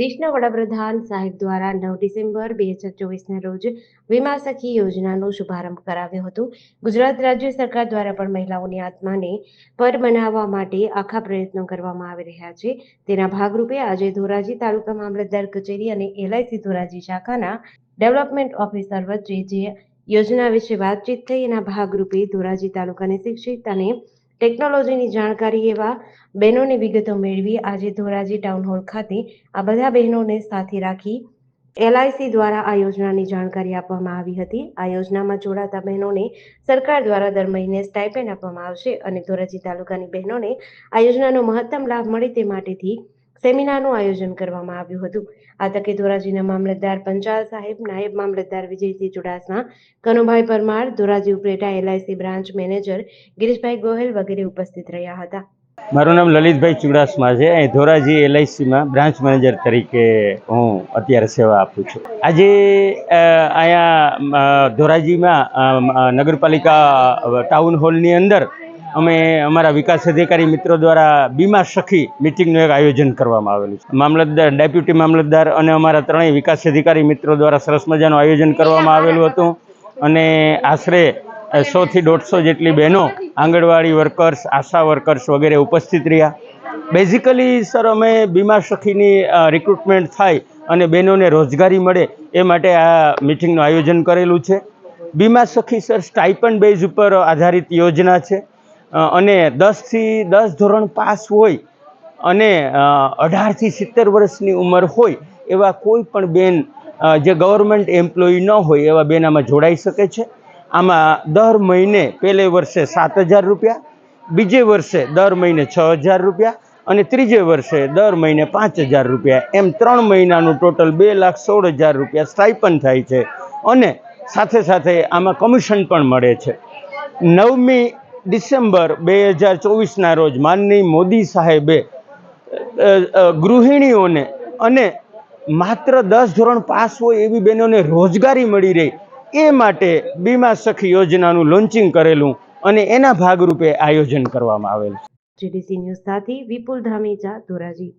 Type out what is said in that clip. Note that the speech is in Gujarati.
દેશના વડાપ્રધાન સાહેબ દ્વારા નવ ડિસેમ્બર બે હજાર ચોવીસના રોજ વીમા સખી યોજનાનો શુભારંભ કરાવ્યો હતો. ગુજરાત રાજ્ય સરકાર દ્વારા પણ મહિલાઓની આત્માને પર બનાવવા માટે આખા પ્રયત્નો કરવામાં આવી રહ્યા છે. તેના ભાગરૂપે આજે ધોરાજી તાલુકા મામલતદાર કચેરી અને એલઆઈસી ધોરાજી શાખાના ડેવલપમેન્ટ ઓફિસર વચ્ચે જે યોજના વિશે વાતચીત થઈ એના ભાગરૂપે ધોરાજી તાલુકાની શિક્ષિત અને ટેકનોલોજીની જાણકારી એવા બહેનોની વિગતો મેળવી આજે ધોરાજી ટાઉન હોલ ખાતે આ બધા બહેનોને સાથે રાખી એલઆઈસી દ્વારા આ યોજનાની જાણકારી આપવામાં આવી હતી. આ યોજનામાં જોડાતા બહેનોને સરકાર દ્વારા દર મહિને સ્ટાઇપેન્ડ આપવામાં આવશે અને ધોરાજી તાલુકાની બહેનોને આ યોજનાનો મહત્તમ લાભ મળે તે માટેથી સેમિનારનું આયોજન કરવામાં આવ્યું હતું. આ તકે ધોરાજીના મામલતદાર પંચાલ સાહેબ, નાયબ મામલતદાર Vijaysinh Chudasama, Kanubhai Parmar Dhoraji Upleta LIC branch manager Girishbhai Gohil વગેરે ઉપસ્થિત રહ્યા હતા. મારું નામ લલિતભાઈ ચુડાસમા છે. અહીં ધોરાજી એલઆઈસીમાં બ્રાન્ચ મેનેજર તરીકે હું અત્યારે સેવા આપું છું. આજે અહીંયા ધોરાજીમાં નગરપાલિકા ટાઉન હોલની અંદર અમે અમારા વિકાસ અધિકારી મિત્રો દ્વારા બીમા સખી મિટિંગનું એક આયોજન કરવામાં આવેલું છે. મામલતદાર ડેપ્યુટી મામલતદાર અને અમારા ત્રણેય વિકાસ અધિકારી મિત્રો દ્વારા સરસ મજાનું આયોજન કરવામાં આવેલું હતું. અને આશરે સોથી દોઢસો જેટલી બહેનો, આંગણવાડી વર્કર્સ આશા વર્કર્સ વગેરે ઉપસ્થિત રહ્યા. બેઝિકલી સર અમે બીમા સખીની રિક્રુટમેન્ટ થાય અને બહેનોને રોજગારી મળે એ માટે આ મિટિંગનું આયોજન કરેલું છે. બીમા સખી સર સ્ટાઇપન્ડ બેઝ ઉપર આધારિત યોજના છે. અને દસથી દસ ધોરણ પાસ હોય અને અઢારથી સિત્તેર વર્ષની ઉંમર હોય એવા કોઈ પણ બેન જે ગવર્મેન્ટ એમ્પ્લોયી ન હોય એવા બેન આમાં જોડાઈ શકે છે. આમાં દર મહિને પહેલે વર્ષે સાત હજાર રૂપિયા, બીજે વર્ષે દર મહિને છ હજાર રૂપિયા અને ત્રીજે વર્ષે દર મહિને પાંચ હજાર રૂપિયા. એમ ત્રણ મહિનાનું ટોટલ બે લાખ સોળ હજાર રૂપિયા સ્ટાઇપન થાય છે અને સાથે સાથે આમાં કમિશન પણ મળે છે. નવમી ડિસેમ્બર બે હજાર ચોવીસના રોજ માનની મોદી સાહેબે ગૃહિણીઓને અને માત્ર દસ ધોરણ પાસ હોય એવી બહેનોને રોજગારી મળી રહે, એ માટે બીમા સખી યોજનાનું લોન્ચિંગ કરેલું અને એના ભાગરૂપે આયોજન કરવામાં આવેલ છે. જીડીસી ન્યૂઝ સાથે વિપુલ ધામેચા ધોરાજી.